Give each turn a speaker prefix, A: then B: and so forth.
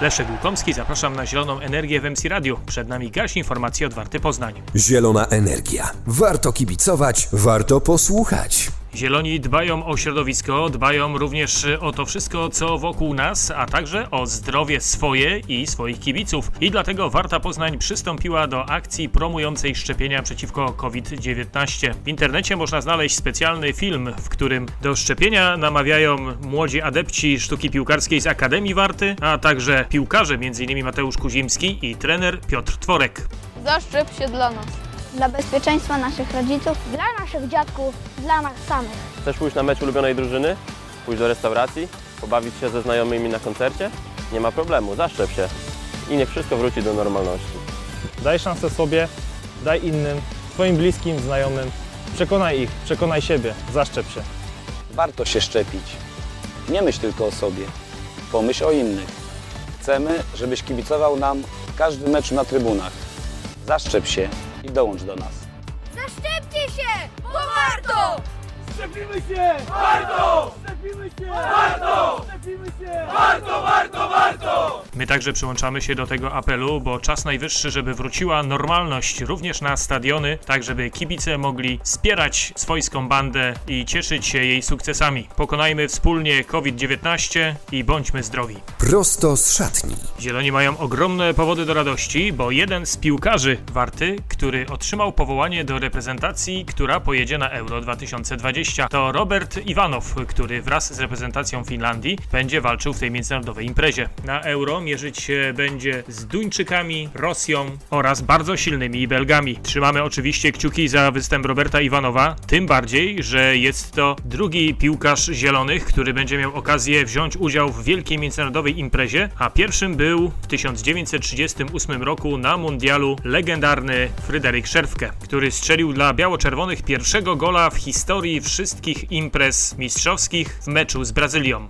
A: Leszek Łukomski, zapraszam na Zieloną Energię w MC Radio. Przed nami gaś informacji od Warty Poznań.
B: Zielona energia. Warto kibicować, warto posłuchać.
A: Zieloni dbają o środowisko, dbają również o to wszystko, co wokół nas, a także o zdrowie swoje i swoich kibiców. I dlatego Warta Poznań przystąpiła do akcji promującej szczepienia przeciwko COVID-19. W internecie można znaleźć specjalny film, w którym do szczepienia namawiają młodzi adepci sztuki piłkarskiej z Akademii Warty, a także piłkarze, m.in. Mateusz Kuzimski i trener Piotr Tworek.
C: Zaszczep się dla nas.
D: Dla bezpieczeństwa naszych rodziców, dla naszych dziadków, dla nas samych.
E: Chcesz pójść na mecz ulubionej drużyny? Pójść do restauracji? Pobawić się ze znajomymi na koncercie? Nie ma problemu, zaszczep się. I niech wszystko wróci do normalności.
F: Daj szansę sobie, daj innym, swoim bliskim, znajomym. Przekonaj ich, przekonaj siebie, zaszczep się.
G: Warto się szczepić. Nie myśl tylko o sobie. Pomyśl o innych. Chcemy, żebyś kibicował nam każdy mecz na trybunach. Zaszczep się i dołącz do nas.
C: Zaszczepcie się, bo warto!
A: My także przyłączamy się do tego apelu, bo czas najwyższy, żeby wróciła normalność również na stadiony, tak żeby kibice mogli wspierać swojską bandę i cieszyć się jej sukcesami. Pokonajmy wspólnie COVID-19 i bądźmy zdrowi.
B: Prosto z szatni.
A: Zieloni mają ogromne powody do radości, bo jeden z piłkarzy Warty, który otrzymał powołanie do reprezentacji, która pojedzie na Euro 2020, to Robert Iwanow, który wraz z reprezentacją Finlandii będzie walczył w tej międzynarodowej imprezie. Na Euro mierzyć będzie z Duńczykami, Rosją oraz bardzo silnymi Belgami. Trzymamy oczywiście kciuki za występ Roberta Iwanowa, tym bardziej, że jest to drugi piłkarz zielonych, który będzie miał okazję wziąć udział w wielkiej międzynarodowej imprezie, a pierwszym był w 1938 roku na mundialu legendarny Fryderyk Szerfke, który strzelił dla biało-czerwonych pierwszego gola w historii wszystkich imprez mistrzowskich w meczu z Brazylią.